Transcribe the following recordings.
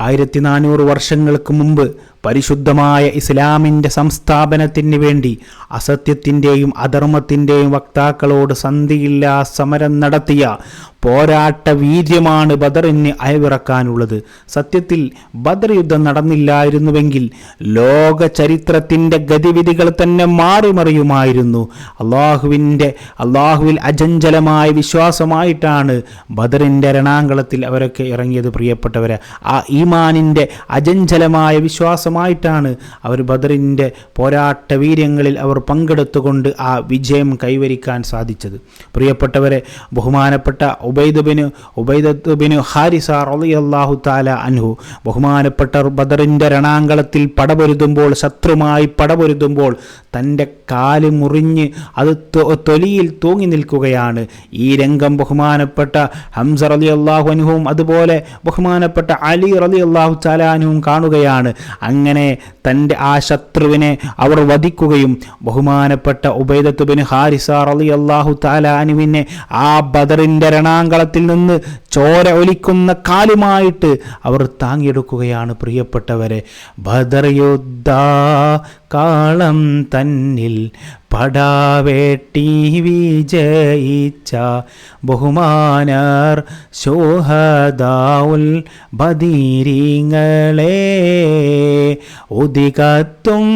ആയിരത്തി നാനൂറ് വർഷങ്ങൾക്ക് മുമ്പ് പരിശുദ്ധമായ ഇസ്ലാമിന്റെ സംസ്ഥാപനത്തിന് വേണ്ടി അസത്യത്തിന്റെയും അധർമ്മത്തിന്റെയും വക്താക്കളോട് സന്ധിയില്ലാ സമരം നടത്തിയ പോരാട്ട വീര്യമാണ് ബദറിന് അയവിറക്കാനുള്ളത്. സത്യത്തിൽ ബദർ യുദ്ധം നടന്നില്ലായിരുന്നുവെങ്കിൽ ലോക ചരിത്രത്തിന്റെ ഗതിവിധികൾ തന്നെ മാറിമറിയുമായിരുന്നു. അള്ളാഹുവിന്റെ അള്ളാഹുവിൽ അജഞ്ചലമായ വിശ്വാസമായിട്ടാണ് ബദറിന്റെ രണാങ്കളത്തിൽ അവരൊക്കെ ഇറങ്ങിയത് പ്രിയപ്പെട്ടവരെ. ആ ഈമാനിന്റെ അജഞ്ചലമായ വിശ്വാസമായിട്ടാണ് അവർ ബദറിന്റെ പോരാട്ട വീര്യങ്ങളിൽ അവർ പങ്കെടുത്തുകൊണ്ട് ആ വിജയം കൈവരിക്കാൻ സാധിച്ചത്. പ്രിയപ്പെട്ടവരെ ബഹുമാനപ്പെട്ട ഉബൈദബിന് ഉബൈദബിന് ഹാരിസ അള്ളാഹു താല അൻഹു ബഹുമാനപ്പെട്ട ബദറിന്റെ രണാങ്കളത്തിൽ പടപൊരുതുമ്പോൾ ശത്രുമായി പടപൊരുതുമ്പോൾ തന്റെ കാൽ മുറിഞ്ഞ് അത് തൊലിയിൽ തൂങ്ങി നിൽക്കുകയാണ്. ഈ രംഗം ബഹുമാനപ്പെട്ട ഹംസ റലി അള്ളാഹു അനുഹവും അതുപോലെ ബഹുമാനപ്പെട്ട അലി റലി അള്ളാഹു ചാലാനുവും കാണുകയാണ്. അങ്ങനെ തന്റെ ആ ശത്രുവിനെ അവർ വധിക്കുകയും ബഹുമാനപ്പെട്ട ഉബൈദത്തുബിന് ഹാരിസ അലി അള്ളാഹു താലാനുവിനെ ആ ബദറിന്റെ രണാങ്കളത്തിൽ നിന്ന് ചോര ഒലിക്കുന്ന കാലുമായിട്ട് അവർ താങ്ങിയെടുക്കുകയാണ്. പ്രിയപ്പെട്ടവരെ ബദർ യുദ്ധ കാളം തന്നിൽ പടാവേട്ടി വിജയിച്ച ബഹുമാനർ ശോഹദാവുൽ ബദീരിങ്ങളെ ഉദികത്തും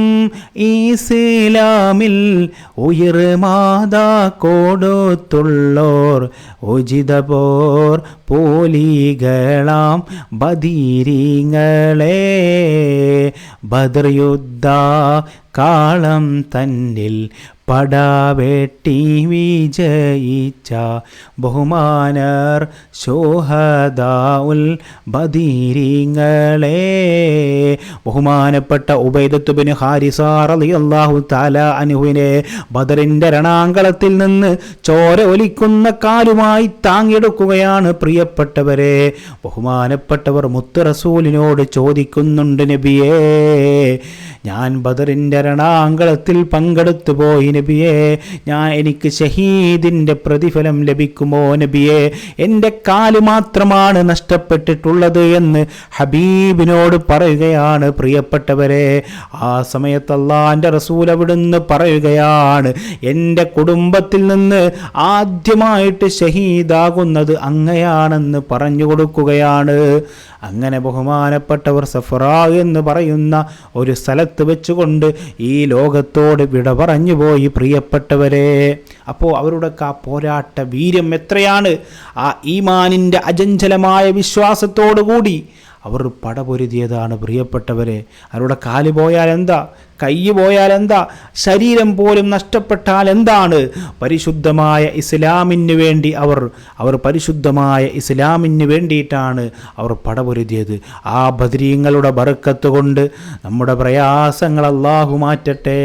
ഉയർ മാതാ കൊടുത്തുള്ളോർ ഉചിതപോർ പോലികളാം ബദീരിങ്ങളെ ബദർ യുദ്ധ കാളം തന്നിൽ പടാവേട്ടി വിജയിച്ച ബഹുമാനർ ശോഹദാഉൽ ബദീരിങ്ങളെ. ബഹുമാനപ്പെട്ട ഉബൈദത്തുബിന് ഹാരിസാർ അള്ളാഹു താല അനുഹുവിനെ ബദറിന്റെ രണാങ്കളത്തിൽ നിന്ന് ചോര ഒലിക്കുന്ന കാലുമായി താങ്ങിയെടുക്കുകയാണ് പ്രിയപ്പെട്ടവരെ. ബഹുമാനപ്പെട്ടവർ മുത്ത് റസൂലിനോട് ചോദിക്കുന്നുണ്ട് നബിയേ ഞാൻ ബദറിന്റെ രണാങ്കളത്തിൽ പങ്കെടുത്തു പോയി നബിയേ ഞാൻ എനിക്ക് ഷഹീദിന്റെ പ്രതിഫലം ലഭിക്കുമോ നബിയേ? എന്റെ കാൽ മാത്രമാണ് നഷ്ടപ്പെട്ടിട്ടുള്ളത് എന്ന് ഹബീബിനോട് പറയുകയാണ് പ്രിയപ്പെട്ടവരെ. ആ സമയത്ത് അള്ളാന്റെ റസൂൽ അവിടുന്ന് പറയുകയാണ് എന്റെ കുടുംബത്തിൽ നിന്ന് ആദ്യമായിട്ട് ഷഹീദാകുന്നത് അങ്ങയാണെന്ന് പറഞ്ഞു കൊടുക്കുകയാണ്. അങ്ങനെ ബഹുമാനപ്പെട്ടവർ സഫറ എന്ന് പറയുന്ന ഒരു സ്ഥലത്ത് വെച്ചുകൊണ്ട് ഈ ലോകത്തോട് വിട പറഞ്ഞു പോയി പ്രിയപ്പെട്ടവരെ. അപ്പോൾ അവരുടെ ആ പോരാട്ട വീര്യം എത്രയാണ്? ആ ഈമാനിന്റെ അജഞ്ചലമായ വിശ്വാസത്തോടു കൂടി അവർ പടപൊരുതിയതാണ് പ്രിയപ്പെട്ടവരെ. അവരുടെ കാൽ പോയാൽ എന്താ കൈ പോയാൽ എന്താ ശരീരം പോലും നഷ്ടപ്പെട്ടാൽ എന്താണ് പരിശുദ്ധമായ ഇസ്ലാമിന് വേണ്ടി അവർ അവർ പരിശുദ്ധമായ ഇസ്ലാമിന് വേണ്ടിയിട്ടാണ് അവർ പടപൊരുതിയത്. ആ ബദരീങ്ങളുടെ ബറുക്കത്ത് കൊണ്ട് നമ്മുടെ പ്രയാസങ്ങൾ അള്ളാഹു മാറ്റട്ടെ.